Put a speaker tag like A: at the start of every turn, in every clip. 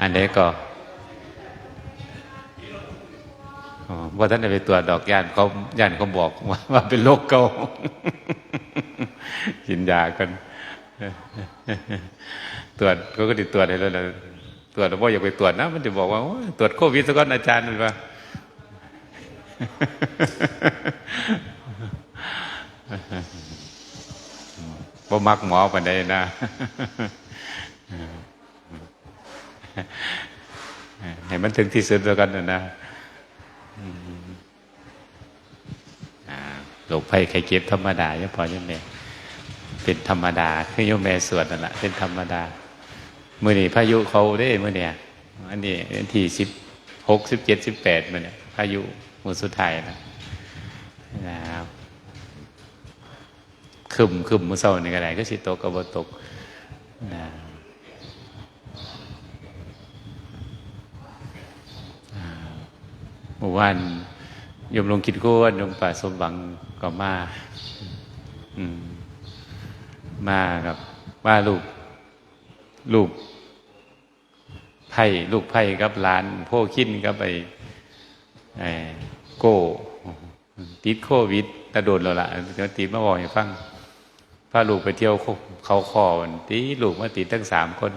A: อันนี้ก็ว่าท่านไปตรวจดอกยานเขายานเขาบอกว่าว่าเป็นโรคเกากินยากันตรวจเขาก็ติดตรวจให้แล้วนะตรวจแล้วว่าอย่าไปตรวจนะ มันจะบอกว่าตรวจโควิดซะก่อนอาจารย์มันว่าบ่มักหมอปานใดนะ ให้มันถึงที่สุดแล้วกันนะนะอืมอ่าโรคภัยไข้เจ็บธรรมดาย่าพอยังแม่เป็นธรรมดาคือโยมแม่สวดนั่นแหละเป็นธรรมดาเมื่อนี้พายุเขาได้เมื่อเนี่ยอันนี้ที่สิบหกสิบเจ็ดสิบแปดมื่อเนี่ยพายุมือสุดท้ายนะนะครับคึมคึมมือเศร้านี่ก็ได้ก็สิตกกับบตกนะอ่า เมื่อวานยมลงคิดโก้นยมป่าสมบังก็มาอืม มากับว่าลูกลูกไผ่ลูกไผ่กับหลานโพคินกับไอ้ไอ้โก้ติดโควิดตะโดนแล้วล่ะเดี๋ยวติดมาบอกให้ฟังพาลูกไปเที่ยวเขาคอวันตีลูกมาติดตั้งสามคน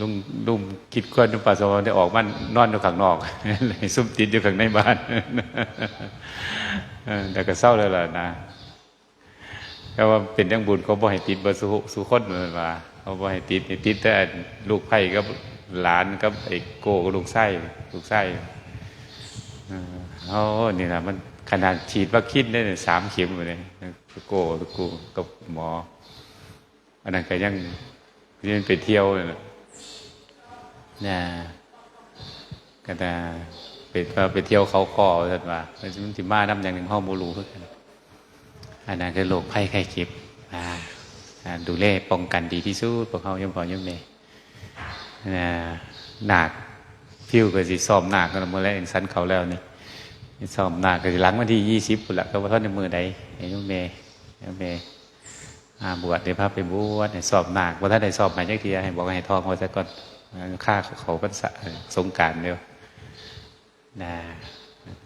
A: ลุงลุงคิดคนปัสสาวะได้ออกมันนอนอยู่ข้างนอกเลยซุ่มติดอยู่ข้างในบ้านเออแต่ก็เศร้าเลยล่ะนะก็ว่าเป็นยังบุญเขาบ่ให้ติดเบอร์สุสุคนเหมือนว่าเขาบ่ให้ติดติดแต่ลูกไผ่กับหลานกับไอ้โก้กับลูกไส้ลูกไส้เออโอ้นี่นะมันขนาดฉีดวัคซีนได้สามเข็มเลยโก้ลูกกูกับหมออันนั้นก็ยังยังไปเที่ยวเลย นะนะก็จะไปไปเที่ยวเขาคอสันว่ามันสิมาน้ำอย่างหนึ่งห้องบูรูเพื่อกันอันนั้นคือโรคภัยไข้เจ็บอ่าดูแลป้องกันดีที่สุดพวกเขาย่อมพอย่อมเมนะหนักพิวก็สิซ้อมหนักกันเมื่อไรสันเขาแล้วนี่ซ้อมหนักก็สิหลังวันที่ยี่สิบปุ่นละก็ว่าท่านในมือใดย่อมเมย่อมเมอ่าบวชเดี๋ยวพาไปบวชสอบหนักว่าถ้าได้สอบใหม่จักทีให้บอกให้ทองเขาซะก่อน ค่าเขาก็สงการเดียวนะ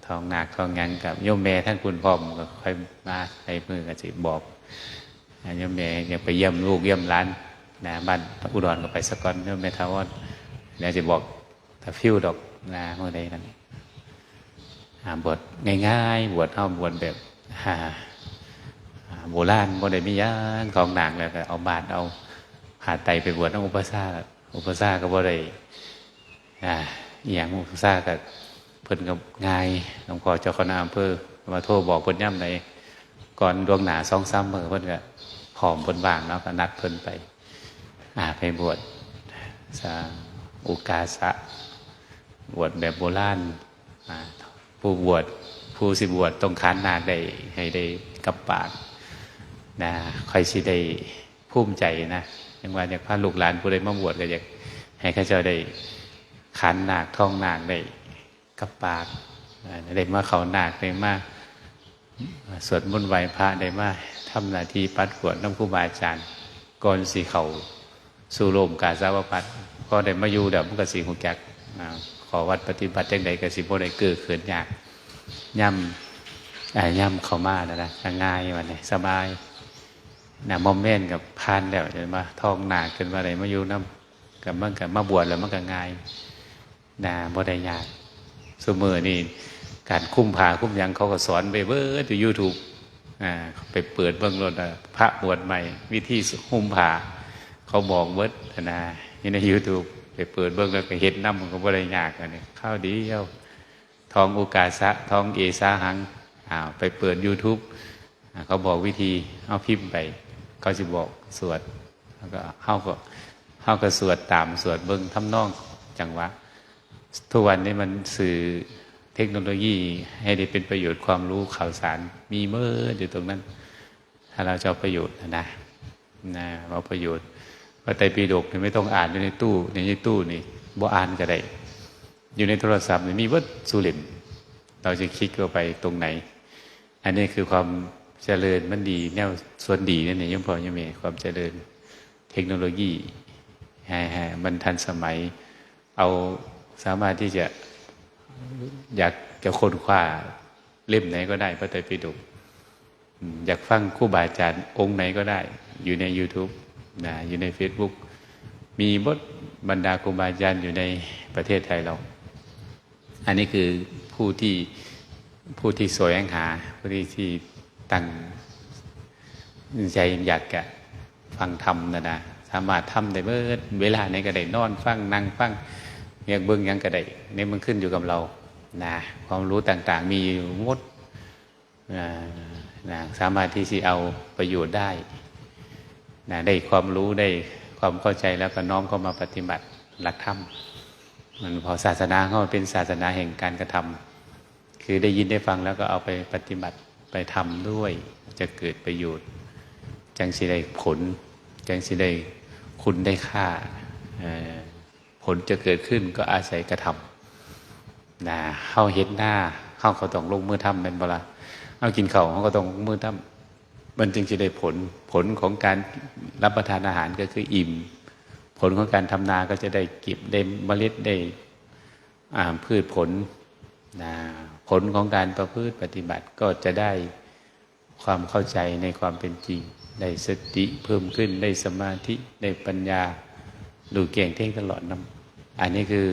A: ทองหนักทองยังกับโยมแม่ท่านคุณพ่อมก็ค่อยมาใส่มือกันสิบอกโยมแม่ยังไปเยี่ยมลูกเยี่ยมร้านนะบ้านอุดรก็ไปสกอนโยมแม่ทาวอนเดี๋ยวจะบอกถ้าฟิวดอกนะเมื่อใดนั่นอ่าบวชง่ายๆบวชเท่าบวชแบบโบราณโบได้มีย่างของหนักแล้วก็เอาบาตรเอาผ่าไตไปบวชน้องอุปสา อุปสาก็บ่ได้อ่าอหย่างอุปสาก็เพิ่นกับงายหลวงพ่อเจ้าคณะอำเภอมาโทรบอกเพิ่นย่ำในก่อนดวงหนาสองสามมือเพิ่นก็ผอมเพิ่นบางเนาะก็นัดเพิ่นไป อ่าไปบวชสาอุกาสะบวชแบบโบราณอ่าผู้บวชผู้สิบวชต้องค้านนาได้ให้ได้กับปากนะคอยสิได้ภูมิใจนะ ยังว่าอยากพาลูกหลานผู้ใดมาบวชก็อยากให้ข้าเจ้าได้ขันนาคท่องนาคได้กับปากได้มาเขาหนักได้มาสวดมนต์ไหวพระได้มาทำนาทีปัดกวดน้ำครูบาอาจารย์ก่อนสีเขาสู่โลมกาสาวพัดก็ได้มาอยู่เดี๋ยวมันก็สีหูจักขอวัดปฏิบัติจังใดก็สิบ่ได้เกิดเขินยากย่ำอ่ย่ำเขามาแล้วนะง่ายวันนี้สบาย นะมอมเม่นกับพานแล้วจะมาทองหนักขึ้นมาอะไรมาอยู่น้ำกับมันกับมาบวชแล้วมันก็ง่ายนะบ่ได้ยากสมอนี่การคุ้มผาคุ้มยังเขาก็สอนไปเบิร์ดอยู่ยูทูบอ่าไปเปิดเบื้องรถพระบวชใหม่ วิธีหุ้มผาเขาบอกเบิร์ดนะอยู่ในยูทูบไปเปิดเบื้องแล้วก็เห็นน้ำมันก็บ่ได้ยากอันนี้ข้าวดีเย้าทองโอกาสะทองเอสาหังอ่าไปเปิด YouTube เขาบอกวิธีเอาพิมพ์ไป เขาจะบอกสวดแล้วก็เข้าก็เข้าก็สวดตามสวดเบิ้งทำนองจังหวะทุกวันนี้มันสื่อเทคโนโลยีให้ได้เป็นประโยชน์ความรู้ข่าวสารมีเมื่ออยู่ตรงนั้น ถ้าเราจะประโยชน์นะนะเอาประโยชน์พระไตรปิฎกเนี่ยไม่ต้องอ่านอยู่ในตู้ในในตู้นี่บ่อ่านก็ได้อยู่ในโทรศัพท์นี่มีวัดสุรินเราจะคลิกเข้าไปตรงไหน อันนี้คือความ เจริญมันดีแนวส่วนดีนั่นเองยังพอยังมีความเจริญเทคโนโลยีให้มันทันสมัย เอาสามารถที่จะอยากจะค้นคว้าเล่มไหนก็ได้พระไตรปิฎกอยากฟังครูบาอาจารย์องค์ไหนก็ได้ อยู่ใน YouTube นะอยู่ใน Facebook มีบทบรรดาครูบาอาจารย์อยู่ในประเทศไทยเรา อันนี้คือผู้ที่ผู้ที่สวยแงหาผู้ที่ที่ ตั้งใจอยากจะฟังธรรมนะนะสามารถทำได้เมื่อเวลาในก็ได้นอนฟังนั่งฟังอยากเบิ้งยังก็ได้นี่มันขึ้นอยู่กับเรานะความรู้ต่าง ๆ มีมดนะสามารถที่จะเอาประโยชน์ได้นะได้ความรู้ได้ความเข้าใจแล้วก็น้อมเข้ามาปฏิบัติหลักธรรมมันพอศาสนาเขาเป็นศาสนาแห่งการกระทำคือได้ยินได้ฟังแล้วก็เอาไปปฏิบัติ ไปทำด้วย จะเกิดประโยชน์ จังสิได้ผล จังสิได้คุณได้ค่า ผลจะเกิดขึ้นก็อาศัยกระทำนะเข้าเห็นหน้าเข้าเขาต้องลงมือทำเป็นเวลาเอากินเขาเขาก็ต้องมือทำมันจึงจะได้ผลผลของการรับประทานอาหารก็คืออิ่ม ผลของการทำนาก็จะได้เก็บได้เมล็ดได้พืชผลนะ ผลของการประพฤติปฏิบัติก็จะได้ความเข้าใจในความเป็นจริง ได้สติเพิ่มขึ้น ได้สมาธิ ได้ปัญญาดูเก่งเท่งตลอดนำอันนี้คือ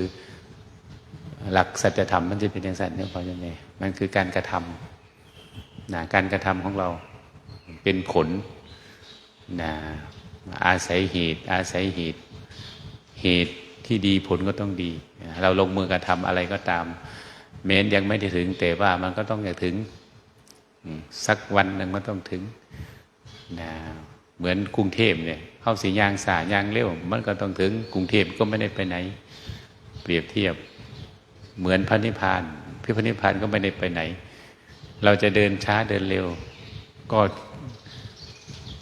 A: หลักสัจธรรมมันจะเป็นอย่างสัตว์เนี่ยพอจะไงมันคือการกระทำนะการกระทำของเราเป็นผลนะอาศัยเหตุ อาศัยเหตุ เหตุที่ดีผลก็ต้องดี เราลงมือกระทำอะไรก็ตาม เม้นยังไม่ได้ถึง แต่ว่ามันก็ต้องอยากถึงสักวันหนึ่งมันต้องถึงนะเหมือนกรุงเทพเนี่ยเข้าสียางสายางเร็วมันก็ต้องถึงกรุงเทพก็ไม่ได้ไปไหน เปรียบเทียบ เหมือนพระนิพพานพิพนิพพานก็ไม่ได้ไปไหน เราจะเดินช้าเดินเร็ว ก็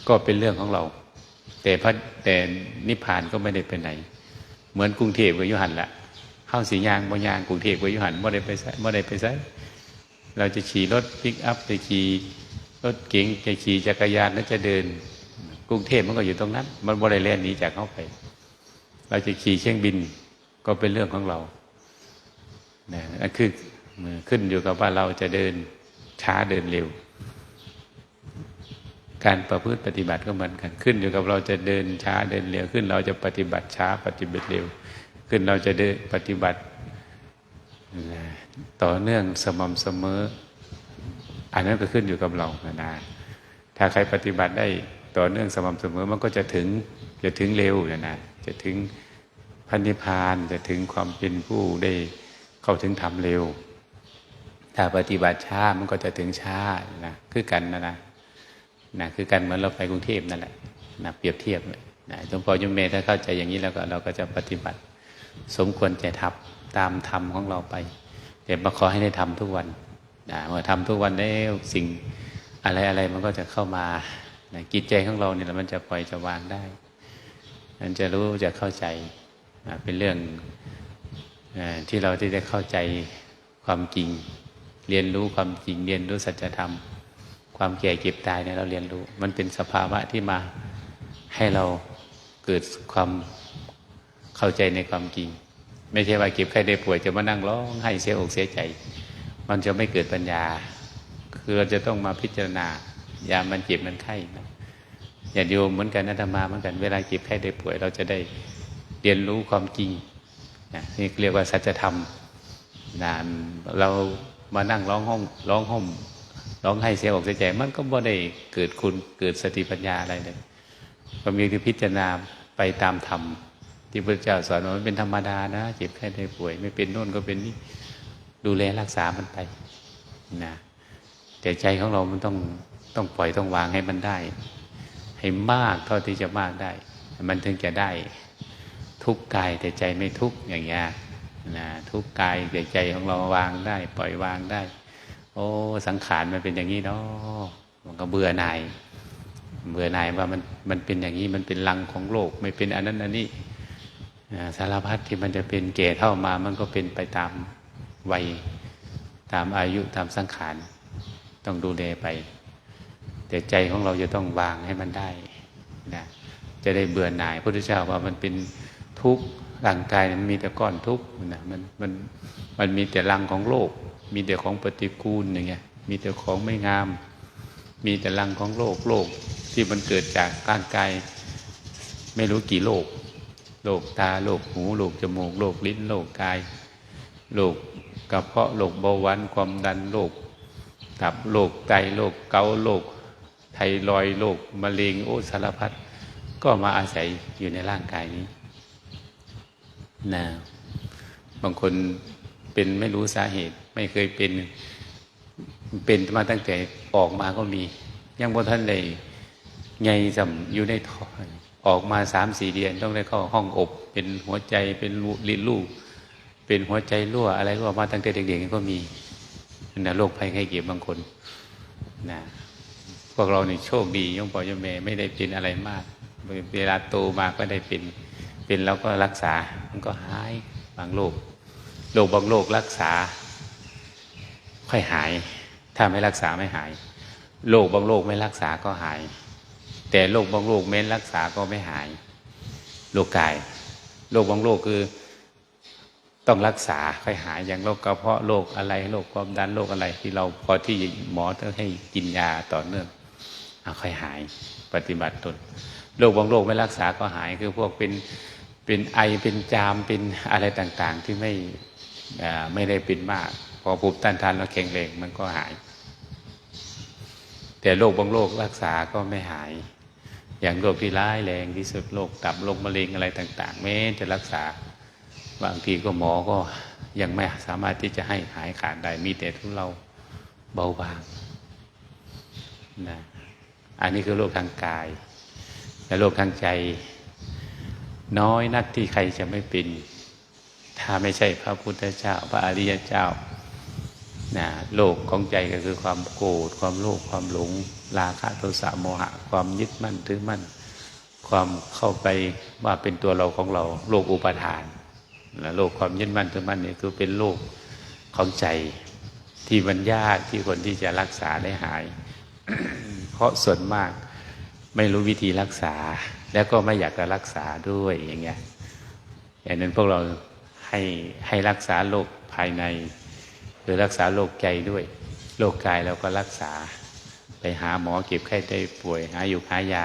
A: ก็เป็นเรื่องของเรา แต่พระแต่นิพพานก็ไม่ได้ไปไหน เหมือนกรุงเทพกับยุหันละ เข้าสียางบางยางกรุงเทพกับยุหันไม่ได้ไปไม่ได้ไปไซเราจะขี่รถปิกอัพจะขี่รถเก๋งจะขี่จักรยานแล้วจะเดิน กรุงเทพมันก็อยู่ตรงนั้น มันบริเวณนี้จากเข้าไป เราจะขี่เครื่องบินก็เป็นเรื่องของเรานะนั่นคือขึ้นอยู่กับว่าเราจะเดินช้าเดินเร็ว การประพฤติปฏิบัติก็เหมือนกัน ขึ้นอยู่กับเราจะเดินช้าเดินเร็วขึ้น เราจะปฏิบัติช้าปฏิบัติเร็ว ขึ้นเราจะเดินปฏิบัติ ต่อเนื่องสม่ำเสมอ อันนั้นก็ขึ้นอยู่กับเรานะถ้าใครปฏิบัติได้ต่อเนื่องสม่ำเสมอมันก็จะถึงจะถึงเร็วนะนะจะถึงพันธิพานจะถึงความเป็นผู้ได้เข้าถึงธรรมเร็ว ถ้าปฏิบัติช้ามันก็จะถึงช้านะคือกันนะนะนะคือกันเหมือนเราไปกรุงเทพนั่นแหละนะเปรียบเทียบนะหลวงพ่อยมเมถ้าเข้าใจอย่างนี้แล้วก็เราก็จะปฏิบัติ สมควรจะทับตามธรรมของเราไป แต่มาขอให้ได้ทำทุกวันนะเมื่อทำทุกวันได้สิ่งอะไรอะไรมันก็จะเข้ามานะกิจใจของเราเนี่ยมันจะปล่อยจะวางได้ มันจะรู้จะเข้าใจนะเป็นเรื่องที่เราที่ได้เข้าใจความจริง เรียนรู้ความจริง เรียนรู้สัจธรรม ความแก่เก็บตายเนี่ยเราเรียนรู้ มันเป็นสภาวะที่มาให้เราเกิดความ เข้าใจในความจริง ไม่ใช่ว่าเก็บใครได้ป่วยจะมานั่งร้องให้เสียอกเสียใจ มันจะไม่เกิดปัญญา คือเราจะต้องมาพิจารณายามันเจ็บมันไข้นะอย่าโยมเหมือนกันนะธรรมาเหมือนกันเวลาเจ็บไข้ได้ป่วย เราจะได้เรียนรู้ความจริงนะนี่เรียกว่าสัจธรรมนะเรามานั่งร้องห้องร้องห้องร้องให้เสียอกเสียใจ มันก็บ่ได้เกิดคุณเกิดสติปัญญาอะไรเลยก็มีที่พิจารณาไปตามธรรม ที่พระเจ้าสอนว่ามันเป็นธรรมดานะเจ็บไข้ได้ป่วย ไม่เป็นโน่นก็เป็นนี่ดูแลรักษามันไปนะแต่ใจของเรามันต้องต้องปล่อยต้องวางให้มันได้ ให้มากเท่าที่จะมากได้ มันถึงจะได้ทุกกายแต่ใจไม่ทุกอย่างเงี้ยนะทุกกายแต่ใจของเราวางได้ ปล่อยวางได้ โอ้สังขารมันเป็นอย่างนี้เนาะมันก็เบื่อหน่ายเบื่อหน่ายว่ามันมันเป็นอย่างนี้มันเป็นลังของโลก ไม่เป็นอันนั้นอันนี้ สารพัดที่มันจะเป็นเก่เท่ามา มันก็เป็นไปตามวัย ตามอายุตามสังขาร ต้องดูแลไป แต่ใจของเราจะต้องวางให้มันได้นะจะได้เบื่อหน่ายพระพุทธเจ้าว่ามันเป็นททุกข์ร่างกายมันมีแต่ก้อนทุกข์นะมันมันมันมีแต่รังของโลก มีแต่ของปฏิกูลอย่างเงี้ยมีแต่ของไม่งาม มีแต่รังของโลกโลกที่มันเกิดจากร่างกายไม่รู้กี่โลก โรคตาโรคหูโรคจมูกโรคลิ้นโรคกายโรคกระเพาะโรคเบาหวานความดันโรคตับโรคไตโรคเกาโรคไทรอยโรคมะเร็งโอสารพัดก็มาอาศัยอยู่ในร่างกายนี้นะบางคนเป็นไม่รู้สาเหตุ ไม่เคยเป็นเป็นมาตั้งแต่ออกมาก็มี ยังบ่ท่านเลยไงจำอยู่ในท้อง ออกมาสามสี่เดือนต้องได้เข้าห้องอบ เป็นหัวใจเป็นลิ้นลูก เป็นหัวใจรั่วอะไรรั่วมาตั้งแต่เด็กๆก็มีนะโรคภัยไข้เจ็บบางคนนะพวกเราเนี่โชคดียงปอยมเมไม่ได้เป็นอะไรมากเวลาโตมาก็ได้เป็น เป็นแล้วก็รักษา มันก็หายบางโรคโรคบางโรครักษา ค่อยหาย ถ้าไม่รักษาไม่หายโรคบางโรคไม่รักษาก็หาย แต่โรคบางโรคเม้นรักษาก็ไม่หายโรคกายโรคบางโรคคือต้องรักษาค่อยหายอย่างโรคกระเพาะโรคอะไรโรคความดันโรคอะไร ที่เราพอที่หมอต้องให้กินยาต่อเนื่องเอาค่อยหายปฏิบัติตนโรคบางโรคไม่รักษาก็หายคือพวกเป็นเป็นไอเป็นจามเป็นอะไรต่างๆ ที่ไม่ไม่ได้เป็นมาก พอภูมิต้านทานเราแข็งแรงมันก็หาย แต่โรคบางโรครักษาก็ไม่หาย อย่างโรคที่ร้ายแรงที่สุดโรคตับโรคมะเร็งอะไรต่าง ๆ แม้จะรักษาบางทีก็หมอก็ยังไม่สามารถที่จะให้หายขาดได้มีแต่ทุเราเบาบางนะอันนี้คือโรคทางกายแต่โรคทางใจ น้อยนักที่ใครจะไม่เป็น ถ้าไม่ใช่พระพุทธเจ้า พระอริยเจ้า นะโลกของใจก็คือความโกรธความโลภความหลง ราคะโทสะโมหะ ความยึดมั่นถือมั่น ความเข้าไปว่าเป็นตัวเราของเรา โลกอุปทานและโลกความยึดมั่นถือมั่นนี่คือเป็นโลกของใจที่มันยากที่คนที่จะรักษาได้หาย เพราะส่วนมากไม่รู้วิธีรักษา แล้วก็ไม่อยากจะรักษาด้วยอย่างเงี้ยอย่างนั้นพวกเราให้ให้รักษาโรคภายใน หรือรักษาโรคใจด้วยโรคกายเราก็รักษา ไปหาหมอเก็บไข้ได้ป่วย หาอยู่หายา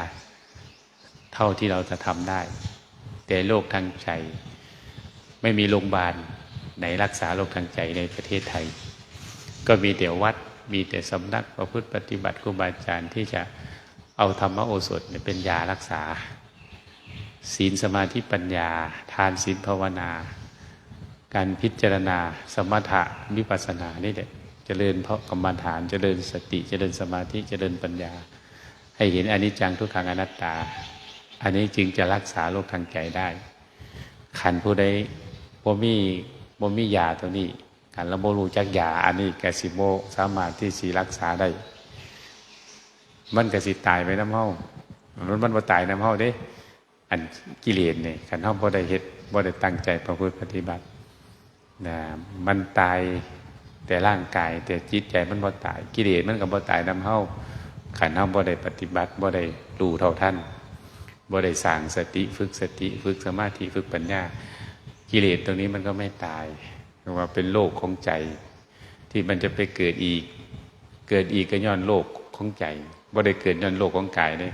A: เท่าที่เราจะทำได้ แต่โรคทางใจ ไม่มีโรงพยาบาลไหนรักษาโรคทางใจในประเทศไทย ก็มีแต่วัดมีแต่สำนักประพฤติปฏิบัติครูบาอาจารย์ที่จะเอาธรรมโอสถเป็นยารักษา ศีลสมาธิปัญญา ทานศีลภาวนา การพิจารณาสมถะวิปัสสนานี่แหละเจริญเพราะกรรมฐานเจริญสติเจริญสมาธิเจริญปัญญา ให้เห็นอนิจจังทุกขังอนัตตา อันนี้จึงจะรักษาโรคทางใจได้ขันผู้ใดบ่มีบ่มียาตัวนี้ขันละโมรูจักยาอันนี้กสิโมสามารถที่สีรักษาได้ มันกสิตายไปน้ำเฮามันมันบ่ตายน้ำเฮาเด้ อันกิเลสเนี่ยขันเฮาบ่ได้เฮ็ดบ่ได้ตั้งใจประพฤติปฏิบัติ นะมันตายแต่ร่างกาย แต่จิตใจมันบ่ตาย กิเลสมันก็บ่ตายนำเฮาขันเฮาบ่ได้ปฏิบัติบ่ได้ดูเท่าท่านบ่ได้สั่งสติฝึกสติฝึกสมาธิฝึกปัญญา กิเลสตรงนี้มันก็ไม่ตายว่าเป็นโลกของใจ ที่มันจะไปเกิดอีก เกิดอีกก็ย้อนโลกของใจบ่ได้เกิดย้อนโลกของกายเนี่ย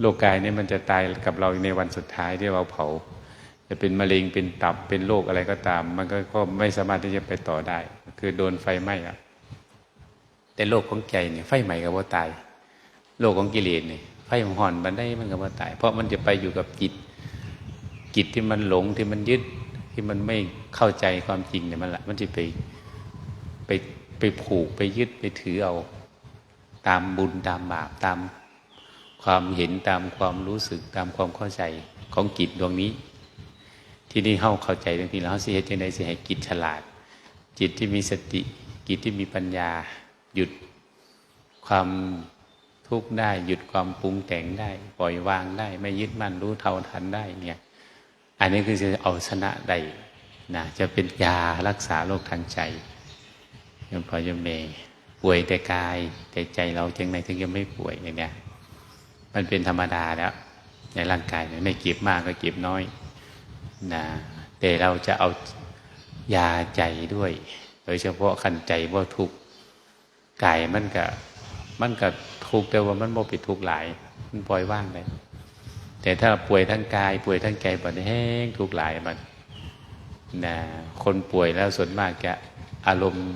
A: โลกกายเนี่ยมันจะตายกับเราในวันสุดท้ายที่เราเผา จะเป็นมะเร็งเป็นตับเป็นโรคอะไรก็ตาม มันก็ไม่สามารถที่จะไปต่อได้ คือโดนไฟไหม้อะแต่โรคของใจเนี่ยไฟไหม้ก็บ่ตายโรคของกิเลสเนี่ยไฟห่อนมันได้มันก็บ่าตาย เพราะมันจะไปอยู่กับจิต จิตที่มันหลงที่มันยึดที่มันไม่เข้าใจความจริงเนี่ยมันละมันจะไปไปไปผูกไปยึดไปถือเอา ตามบุญตามบาปตามความเห็นตามความรู้สึกตามความเข้าใจของจิตดวงนี้ ที่นี่เข้าเข้าใจบางทีแล้วเขาสิเหตุยังไงสิให้จิตฉลาด จิตที่มีสติ จิตที่มีปัญญา หยุดความทุกข์ได้ หยุดความปรุงแต่งได้ ปล่อยวางได้ ไม่ยึดมั่นรู้เท่าทันได้เนี่ยอันนี้คือจะเอาชนะได้นะจะเป็นยารักษาโรคทางใจยมพอยมเมป่วยแต่กาย แต่ใจเราจึงในถึงยังไม่ป่วยอย่างเนี้ยมันเป็นธรรมดาแล้ว ในร่างกายไม่เก็บมากก็เก็บน้อย นะแต่เราจะเอายาใจด้วย โดยเฉพาะขันใจว่าทุกข์กายมันก็มันก็ทุกข์แต่ว่ามันบ่ไปทุกข์หลาย มันปล่อยว่างเลยแต่ถ้าป่วยทั้งกาย ป่วยทั้งใจบัดแห้งทุกข์หลายมันนะคนป่วยแล้วส่วนมากจะอารมณ์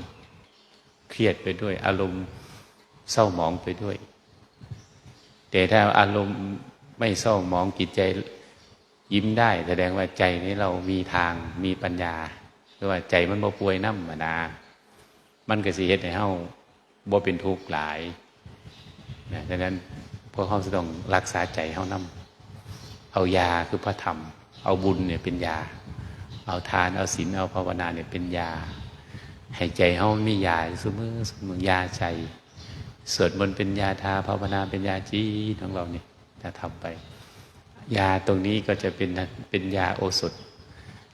A: เครียดไปด้วย อารมณ์เศร้าหมองไปด้วย แต่ถ้าอารมณ์ไม่เศร้าหมองจิตใจ ยิ้มได้ แสดงว่าใจนี้เรามีทางมีปัญญาหรือว่าใจมันบ่ป่วยน้ำมานา มันก็สิเฮ็ดให้เฮาบ่เป็นทุกข์หลายนะดังนั้นพวกเขาจะต้องรักษาใจเฮานำเอายาคือพระธรรม เอาบุญเนี่ยเป็นยา เอาทานเอาศีลเอาภาวนาเนี่ยเป็นยาให้ใจเฮามียาสมือสมือยาใจสวดมนต์เป็นยาทาภาวนาเป็นยาจีของเราเนี่ยจะทำไป ยาตรงนี้ก็จะเป็นเป็นยาโอสถ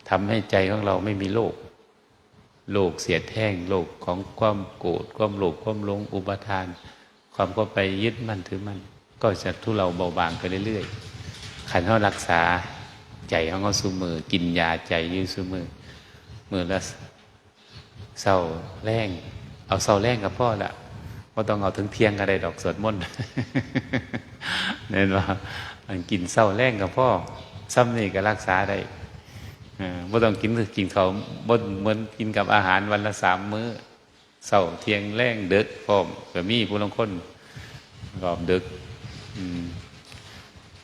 A: ทำให้ใจของเราไม่มีโรคโรคเสียดแท่งโรคของความโกรธความโลภความหลงอุปทาน ความก็ไปยึดมั่นถือมั่นก็จะทุเราเบาบางไปเรื่อยๆขันเขารักษาใจของเขาสูมือกินยาใจยืดสูมือมือละเศร้าแรงเอาเศร้าแรงกับพ่อละก็ต้องเอาถึงเที่ยงก็ได้ดอกสวดมนต์ เน้นว่ามันกินเศร้าแรงกับพ่อซ้ำนี่ก็รักษาได้บ่ต้องกินกินเขาบ่เหมือนกินกับอาหารวันละสามมื้อเศร้าเที่ยงแรงเด็กพร้อมก็มีผู้ลงคนรอบดึก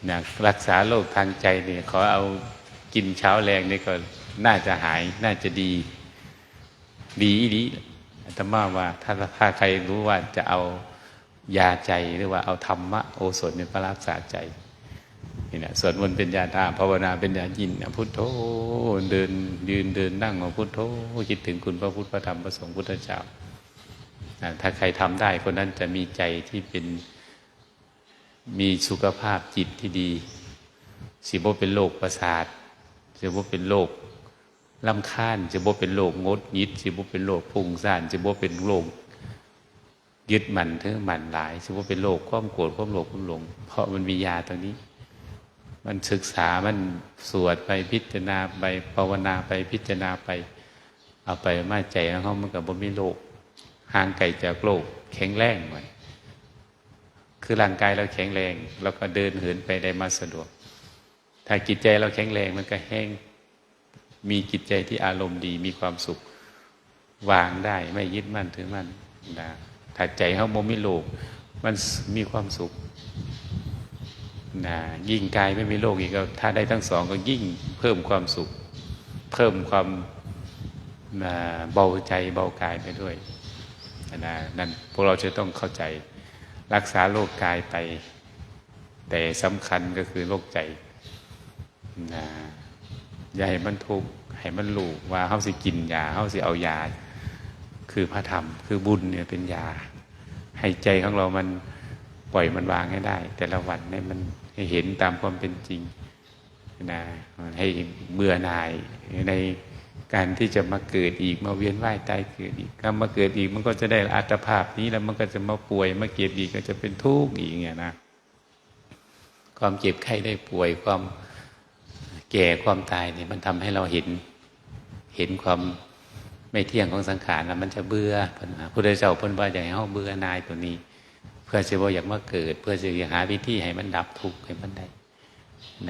A: นะรักษาโรคทางใจเนี่ยขอเอากินเช้าแรงนี่ก็น่าจะหายน่าจะดี ดีดีธรรมาว่าถ้าถ้าใครรู้ว่าจะเอา ยาใจหรือว่าเอาธรรมะโอสถเนี่ยมารักษาใจนี่นะสวดมนต์เป็นยาทาภาวนาเป็นยายินพุทโธเดินยืนเดินนั่งของพุทโธคิดถึงคุณพระพุทธพระธรรมพระสงฆ์พุทธเจ้าถ้าใครทำได้คนนั้นจะมีใจที่เป็นมีสุขภาพจิตที่ดีสิบ่เป็นโรคประสาทสิบ่เป็นโรคลำคาญสิบ่เป็นโรคงดยิดสิบ่เป็นโรคพุ่งซ่านสิบ่เป็นโรค ยึดมันถึงมันหลายสิบ่เป็นโรคความโกรธความโลภความหลง เพราะมันมียาตรงนี้ มันศึกษามันสวดไปพิจารณาไปภาวนาไปพิจารณาไป เอาไปมาใจแล้วเขามันกับบ่มีโรคห่างไกลจากโรคแข็งแรงหน่อยคือร่างกายเราแข็งแรงเราก็เดินเหินไปได้มาสะดวก ถ้าจิตใจเราแข็งแรงมันก็แห้งมีจิตใจที่อารมณ์ดีมีความสุข วางได้ไม่ยึดมั่นถือมั่นนะ ถ้าใจเขาโมมิโลก มันมีความสุขนะยิ่งกายไม่มีโลกอีกก็ถ้าได้ทั้งสองก็ยิ่งเพิ่มความสุข เพิ่มความเบาใจเบากายไปด้วยนะนั่นพวกเราจะต้องเข้าใจรักษาโรคกายไป แต่สำคัญก็คือโรคใจนะอย่าให้มันทุกข์ให้มันรู้ว่าเขาสิกินยาเขาสิเอายา คือพระธรรม คือบุญเนี่ยเป็นยา ให้ใจของเรามันปล่อยมันวางให้ได้ แต่ละวันให้มันให้เห็นตามความเป็นจริงนะให้เบื่อหน่ายในการที่จะมาเกิดอีกมาเวียนว่ายตายเกิดอีกถ้ามาเกิดอีกมันก็จะได้อัตภาพนี้แล้วมันก็จะมาป่วยมาเก็บอีกก็จะเป็นทุกข์อีกเงี้ยนะความเจ็บไข้ได้ป่วยความแก่ความตายเนี่ยมันทำให้เราเห็นเห็นความ ไม่เที่ยงของสังขารแล้วมันจะเบื่อพุทธเจ้าพ้นว่าอย่างเขาเบื่อนายตัวนี้ เพื่อจะว่าอยากมาเกิด เพื่อจะหาวิธีให้มันดับทุกข์ให้มันได้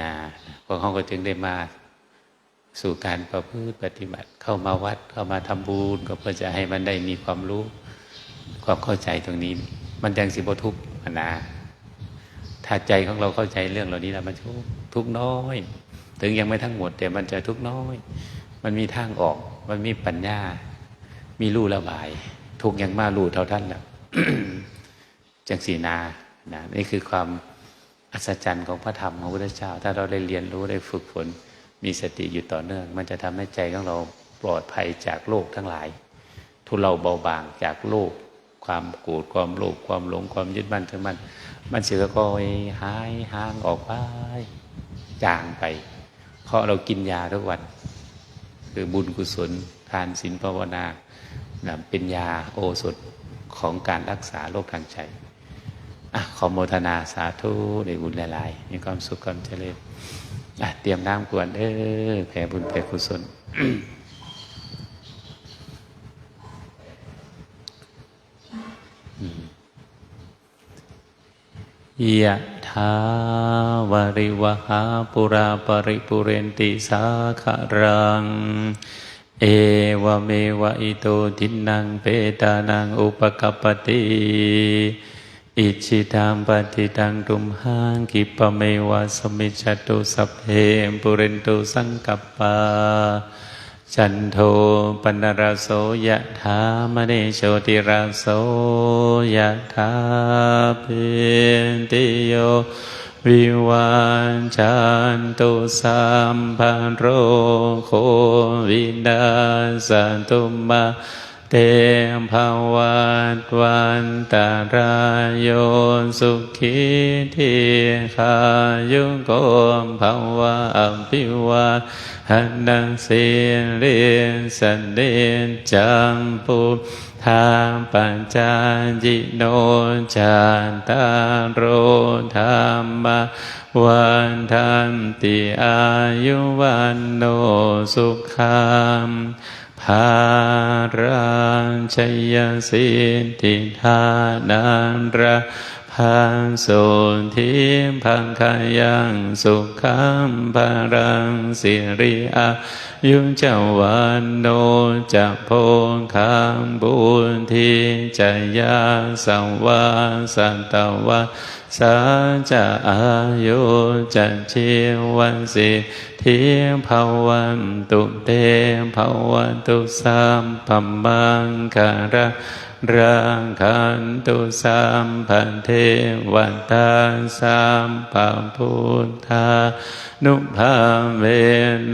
A: นะพวกเขาก็จึงได้มาสู่การประพฤติปฏิบัติเข้ามาวัดเข้ามาทำบุญก็เพื่อจะให้มันได้มีความรู้ความเข้าใจตรงนี้ มันยังสิบทุกข์นะถ้าใจของเราเข้าใจเรื่องเหล่านี้แล้วมันทุกทุกน้อย ถึงยังไม่ทั้งหมด แต่มันจะทุกน้อย มันมีทางออก มันมีปัญญา มีรูระบาย ทุกอย่างมารูเท่าท่านแล้วจังสีนานะนี่คือความอัศจรรย์ของพระธรรมของพระพุทธเจ้า ถ้าเราได้เรียนรู้ได้ฝึกฝน มีสติอยู่ต่อเนื่อง มันจะทำให้ใจของเราปลอดภัยจากโลกทั้งหลาย ทุเราเบาบางจากโลก ความโกรธความโลภความหลงความยึดมั่นถือมั่นมันเสือก็หายห่างออกไปจางไป เพราะเรากินยาทุกวัน คือบุญกุศล ทานศีลภาวนาเป็นยาโอสถของการรักษาโรคทางใจอขอโมทนาสาธุในบุญหลาย ๆ มีความสุขความเจริญเตรียมน้ำกวนเออแผ่บุญแผ่กุศล ยะถาวาริวหาปุราปริปุเรนติสาคารัง เอวเมวะอิโตทินังเปตานังอุปกปปติอิจิตังปฏิตังตุมหังกิปะเมวะสมิจตุสัพเพปุเรนตุสังกปา จันโทปนรโสยะธามณิโชติรโสยะธาเปนติโยวิวานจันตุสัมพันโรโควินาสตุมา เตมภาวันวันตารายโยสุขีทีขายุโกมภาวะอภิวาหันังสีเรียนสันเดนจัมปุทาปัญจายิโนจันตารโรธรรมวันทันติอายุวันโนสุขัง ภารังชยสิทธิธานันระพังสุทิพังคายังสุขังภารังสิริอายุเจ้าวันโนจะโพคามบุญทีจยาสวาสันตวา สาจะอายุจะชีวันสิทิภาวันตุเตภาวันตุสัมปัมมังคาระรังคันตุสัมพันเทวันตาสัมปัมพุทธานุภาเว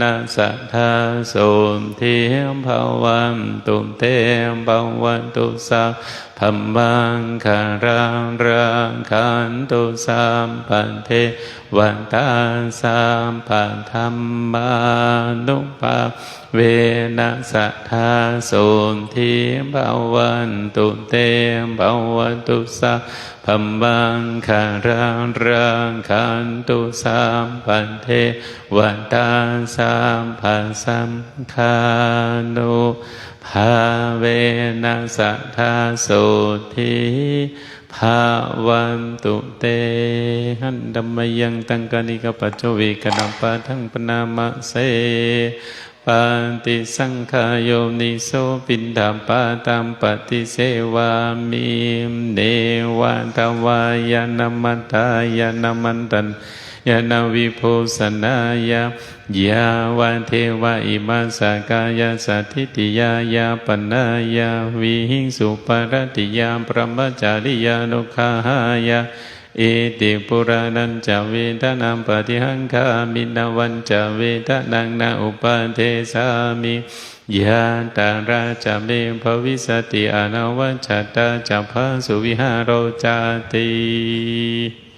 A: นัสะทาโสมเทียมภาวันตุเตมภาวันตุสั ธรรมบังคารังรังคันตุสามปันเทวันตาสามปันธรรมานุภา เวนัสสะทาโสมเทียมภาวันตุเตมภาวันตุสัพพัมบังคารังรังคันตุสัมปันเทวันตาสัมปันสัมคานุภาเวนัสสะทาโสทิภาวันตุเตหันดัมมยังตังกานิกปัจจเวกนัมปะทังปนามะเส ปาติสังขายโยนิโสปินดาปาตัมปฏิเสวามิเนวันตวายานามันตายานามันตันยานาวิโพสนายายาวันเทวะอิมาสกายาสัทิติยายาปนายาวิหิงสุปรติยาปรมจาริยานุขหายา อิติปุรานันจะเวทนามปฏิหังคามินาวันจะเวทนังนาอุปาเทสามิยาตาราจะเมภวิสติอนาวัจตาจะพาสุวิหารโรจติ